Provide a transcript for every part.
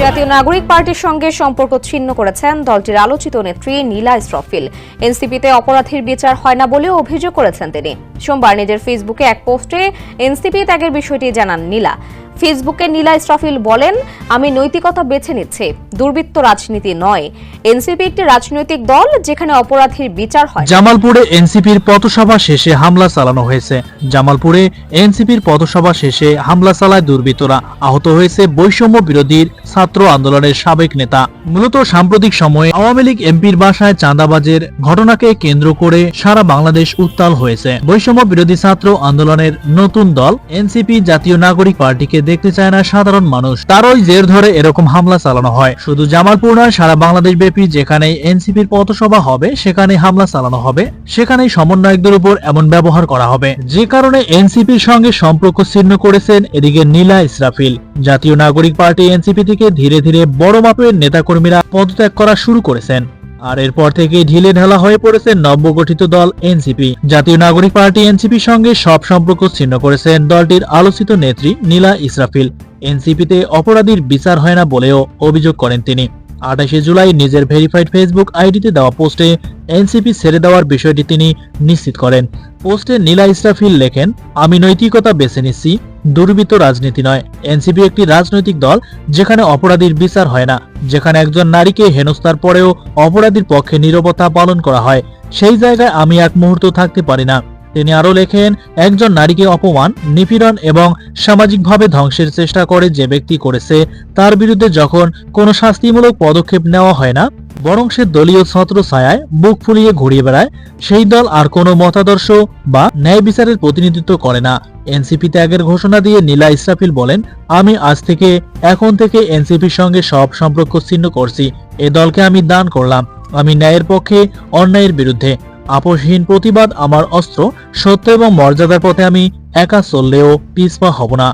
জাতীয় নাগরিক পার্টির সঙ্গে সম্পর্ক ছিন্ন করেছেন দলটির আলোচিত নেত্রী নীলা ইসরফিল। এনসিপিতে অপরাধীর বিচার হয় না বলেও অভিযোগ করেছেন তিনি। সোমবার নিজের ফেসবুকে এক পোস্টে এনসিপি ত্যাগের বিষয়টি জানান নীলা। ফেসবুকে নীলা ইসরাফিল বলেন, আমি নৈতিকতা বেছে নিচ্ছি, দুর্বৃত্ত রাজনীতি নয়। এনসিপি একটি রাজনৈতিক দল যেখানে অপরাধীর বিচার হয়। জামালপুরে এনসিপির পথসভা শেষে হামলা চালানো হয়েছে। জামালপুরে এনসিপির পথসভা শেষে হামলা চালায় দুর্বৃত্তরা। আহত হয়েছে বৈষম্য বিরোধীর ছাত্র আন্দোলনের সাবেক নেতা। মূলত সাম্প্রতিক সময়ে আওয়ামী লীগ এমপির বাসায় চাঁদাবাজের ঘটনাকে কেন্দ্র করে সারা বাংলাদেশ উত্তাল হয়েছে। বৈষম্য বিরোধী ছাত্র আন্দোলনের নতুন দল, এনসিপি জাতীয় নাগরিক পার্টিকে দেখতে চায় না সাধারণ মানুষ। তারই জের ধরে এরকম হামলা চালানো হয়। শুধু জামালপুর নয়, সারা বাংলাদেশ ব্যাপী যেখানে এনসিপির পথসভা হবে সেখানে হামলা চালানো হবে। সেখানেই সমন্বয়কদের উপর এমন ব্যবহার করা হবে। যে কারণে এনসিপির সঙ্গে সম্পর্ক ছিন্ন করেছেন এদিকে নীলা ইসরাফিল। জাতীয় নাগরিক পার্টি এনসিপি থেকে ধীরে ধীরে বড় মাপের নেতাকর্মীরা পদত্যাগ করা শুরু করেছেন। আর এরপর থেকে ঢিলে ঢালা হয়ে পড়েছে নবগঠিত দল এনসিপি। জাতীয় নাগরিক পার্টি এনসিপির সঙ্গে সব সম্পর্ক ছিন্ন করেছেন দলটির আলোচিত নেত্রী নীলা ইসরাফিল। এনসিপিতে অপরাধীর বিচার হয় না বলেও অভিযোগ করেন তিনি। আঠাশে জুলাই নিজের ভেরিফাইড ফেসবুক আইডিতে দেওয়া পোস্টে এনসিপি ছেড়ে দেওয়ার বিষয়টি তিনি নিশ্চিত করেন। পোস্টে নীলা ইসরাফিল লেখেন, আমি নৈতিকতা বেছে নিচ্ছি, দুর্বৃত্ত রাজনীতি নয়। এনসিপি একটি রাজনৈতিক দল, যেখানে অপরাধীর বিচার হয় না। যেখানে একজন নারীকে হেনস্থার পরেও অপরাধীর পক্ষে নিরবতা পালন করা হয়। সেই জায়গায় আমি এক মুহূর্ত থাকতে পারি না। তিনি আরও লেখেন, একজন নারীকে অপমান, নিপীড়ন এবং সামাজিকভাবে ধ্বংসের চেষ্টা করে যে ব্যক্তি করেছে, তার বিরুদ্ধে যখন কোনো শাস্তিমূলক পদক্ষেপ নেওয়া হয় না, বরং সে দলীয় ছত্র ছায়ায় বুক ফুলিয়ে ঘুরিয়ে বেড়ায়, সেই দল আর কোনো মতাদর্শ বা ন্যায় বিচারের প্রতিনিধিত্ব করে না। এনসিপি ত্যাগের ঘোষণা দিয়ে নীলা ইসরাফিল বলেন, আমি আজ থেকে, এখন থেকে এনসিপির সঙ্গে সব সম্পর্ক ছিন্ন করছি। এ দলকে আমি দান করলাম। আমি ন্যায়ের পক্ষে, অন্যায়ের বিরুদ্ধে। আপোষহীন প্রতিবাদ আমার অস্ত্র, সত্য এবং মর্যাদার পথে আমি একা চললেও পিছপা হব না।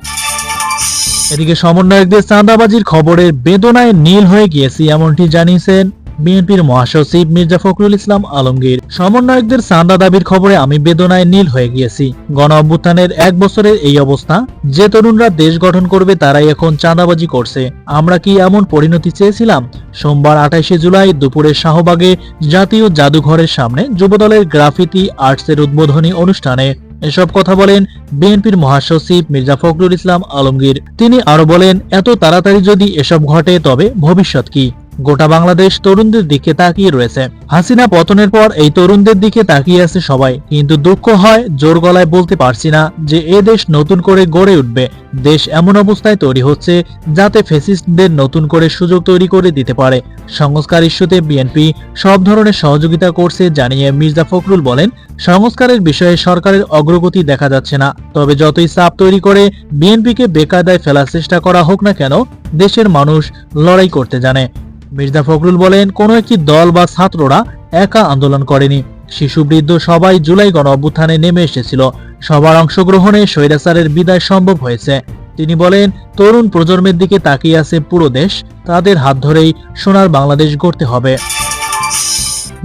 এদিকে সমন্বয়কদের চাঁদাবাজির খবরের বেদনায় নীল হয়ে গিয়েছি, এমনটি জানিয়েছেন বিএনপির মহাসচিব মির্জা ফখরুল ইসলাম আলমগীর। সমন্বয়কদের চাঁদা দাবির খবরে আমি বেদনায় নীল হয়ে গিয়েছি। গণ অভ্যুত্থানের এক বছরের এই অবস্থা, যে তরুণরা দেশ গঠন করবে তারাই এখন চাঁদাবাজি করছে। আমরা কি এমন পরিণতি চেয়েছিলাম? সোমবার আঠাইশে জুলাই দুপুরে শাহবাগে জাতীয় জাদুঘরের সামনে যুবদলের গ্রাফিতি আর্টসের উদ্বোধনী অনুষ্ঠানে এসব কথা বলেন বিএনপির মহাসচিব মির্জা ফখরুল ইসলাম আলমগীর। তিনি আরও বলেন, এত তাড়াতাড়ি যদি এসব ঘটে তবে ভবিষ্যৎ কি? গোটা বাংলাদেশ তরুণদের দিকে তাকিয়ে রয়েছে। হাসিনা পতনের পর এই তরুণদের দিকে তাকিয়ে আছে সবাই। কিন্তু দুঃখ হয়, জোর গলায় বলতে পারছি না যে এ দেশ নতুন করে গড়ে উঠবে। দেশ এমন অবস্থায় তৈরি হচ্ছে যাতে ফেসিস্টদের নতুন করে সুযোগ তৈরি করে দিতে পারে। সংস্কার ইস্যুতে বিএনপি সব ধরনের সহযোগিতা করছে জানিয়ে মির্জা ফখরুল বলেন, সংস্কারের বিষয়ে সরকারের অগ্রগতি দেখা যাচ্ছে না। তবে যতই চাপ তৈরি করে বিএনপিকে বেকায়দায় ফেলার চেষ্টা করা হোক না কেন, দেশের মানুষ লড়াই করতে জানে। মির্জা ফখরুল বলেন, কোনো একটি দল বা ছাত্ররা একা আন্দোলন করেনি। শিশু, বৃদ্ধ সবাই জুলাই গণ অভ্যুত্থানে নেমে এসেছিল। সবার অংশগ্রহণে স্বৈরাচারের বিদায় সম্ভব হয়েছে। তিনি বলেন, তরুণ প্রজন্মের দিকে তাকিয়ে আছে পুরো দেশ। তাদের হাত ধরেই সোনার বাংলাদেশ গড়তে হবে।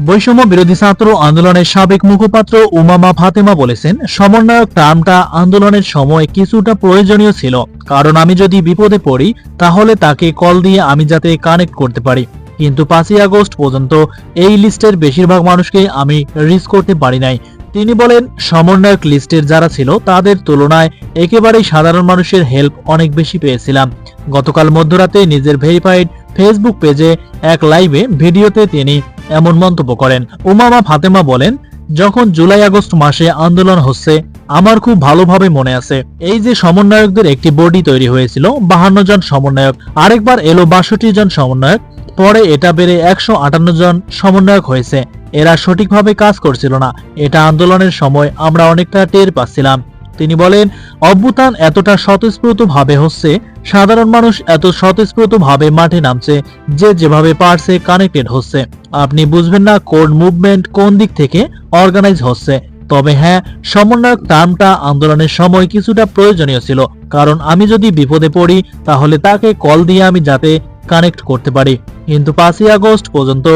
বৈষম্য বিরোধী ছাত্র আন্দোলনের সাবেক মুখপাত্র উমামা ফাতেমা বলেছেন, সমন্বয়ক টার্মটা আন্দোলনের সময় কিছুটা প্রয়োজনীয় ছিল। কারণ আমি যদি বিপদে পড়ি, তাহলে তাকে কল দিয়ে আমি যাতে কানেক্ট করতে পারি। কিন্তু পাঁচই আগস্ট পর্যন্ত এই লিস্টের বেশিরভাগ মানুষকে আমি রিচ করতে পারি নাই। তিনি বলেন, সমন্বয়ক লিস্টের যারা ছিল, তাদের তুলনায় একেবারেই সাধারণ মানুষের হেল্প অনেক বেশি পেয়েছিলাম। গতকাল মধ্যরাতে নিজের ভেরিফাইড ফেসবুক পেজে এক লাইভে ভিডিওতে তিনি এমন মন্তব্য করেন। উমামা ফাতেমা বলেন, যখন জুলাই আগস্ট মাসে আন্দোলন হচ্ছে, আমার খুব ভালোভাবে মনে আছে। এই যে সমন্বয়কদের একটি বডি তৈরি হয়েছিল, বাহান্ন জন সমন্বয়ক, আরেকবার এলো বাষট্টি জন সমন্বয়ক, পরে এটা বেড়ে একশো আটান্ন জন সমন্বয়ক হয়েছে। এরা সঠিকভাবে কাজ করছিল না। এটা আন্দোলনের সময় আমরা অনেকটা টের পাচ্ছিলাম। তিনি বলেন, অভ্যুত্থান এতটা স্বতঃস্ফূর্ত ভাবে হচ্ছে, সাধারণ মানুষ এত স্বতঃস্ফূর্ত ভাবে মাঠে নামছে যে যেভাবে পারছে কানেক্টেড হচ্ছে। আপনি বুঝবেন না কোন মুভমেন্ট কোন দিক থেকে অর্গানাইজ হচ্ছে। তবে হ্যাঁ সমন্বয়ক টার্মটা আন্দোলনের সময় কিছুটা প্রয়োজনীয় ছিল। কারণ আমি যদি বিপদে পড়ি, তাহলে তাকে কল দিয়ে আমি যাতে কানেক্ট করতে পারি। কিন্তু পাঁচই আগস্ট পর্যন্ত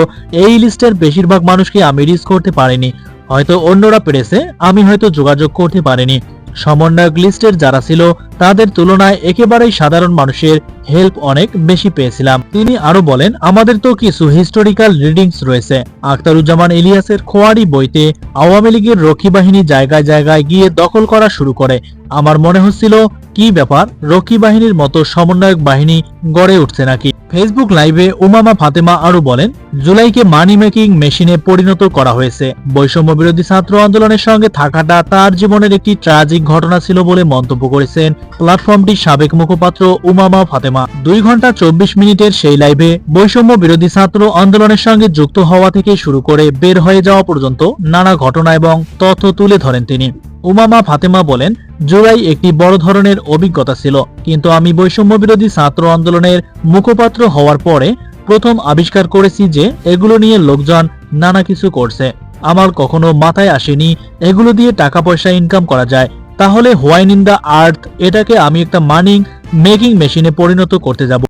এই লিস্টের বেশিরভাগ মানুষকে আমি রিচ করতে পারিনি। হয়তো অন্যরা পেরেছে, আমি হয়তো যোগাযোগ করতে পারিনি। সমন্বয়ক লিস্টের যারা ছিল তাদের তুলনায় একেবারেই সাধারণ মানুষের হেল্প অনেক বেশি পেয়েছিলাম। তিনি আরও বলেন, আমাদের তো কিছু হিস্টোরিক্যাল রিডিংস রয়েছে। আখতারুজ্জামান ইলিয়াসের খোয়ারি বইতে আওয়ামী লীগের রক্ষী বাহিনী জায়গায় জায়গায় গিয়ে দখল করা শুরু করে। আমার মনে হচ্ছিল, কি ব্যাপার? রক্ষী বাহিনীর মতো সমন্বয়ক বাহিনী গড়ে উঠছে নাকি? ফেসবুক লাইভে উমামা ফাতেমা আরও বলেন, জুলাইকে মানি মেকিং মেশিনে পরিণত করা হয়েছে। বৈষম্য বিরোধী ছাত্র আন্দোলনের সঙ্গে থাকাটা তার জীবনের একটি ট্রাজিক ঘটনা ছিল বলে মন্তব্য করেছেন প্ল্যাটফর্মটির সাবেক মুখপাত্র উমামা ফাতেমা। দুই ঘণ্টা চব্বিশ মিনিটের সেই লাইভে বৈষম্য বিরোধী ছাত্র আন্দোলনের সঙ্গে যুক্ত হওয়া থেকে শুরু করে বের হয়ে যাওয়া পর্যন্ত নানা ঘটনা এবং তথ্য তুলে ধরেন তিনি। উমামা ফাতেমা বলেন, জুলাই একটি বড় ধরনের অভিজ্ঞতা ছিল, কিন্তু আমি বৈষম্য বিরোধী ছাত্র আন্দোলনের মুখপাত্র হওয়ার পরে প্রথম আবিষ্কার করেছি যে এগুলো নিয়ে লোকজন নানা কিছু করছে। আমার কখনো মাথায় আসেনি, এগুলো দিয়ে টাকা পয়সা ইনকাম করা যায় তাহলে হোয়াইন ইন দ্য আর্থ এটাকে আমি একটা মানিং মেকিং মেশিনে পরিণত করতে যাব।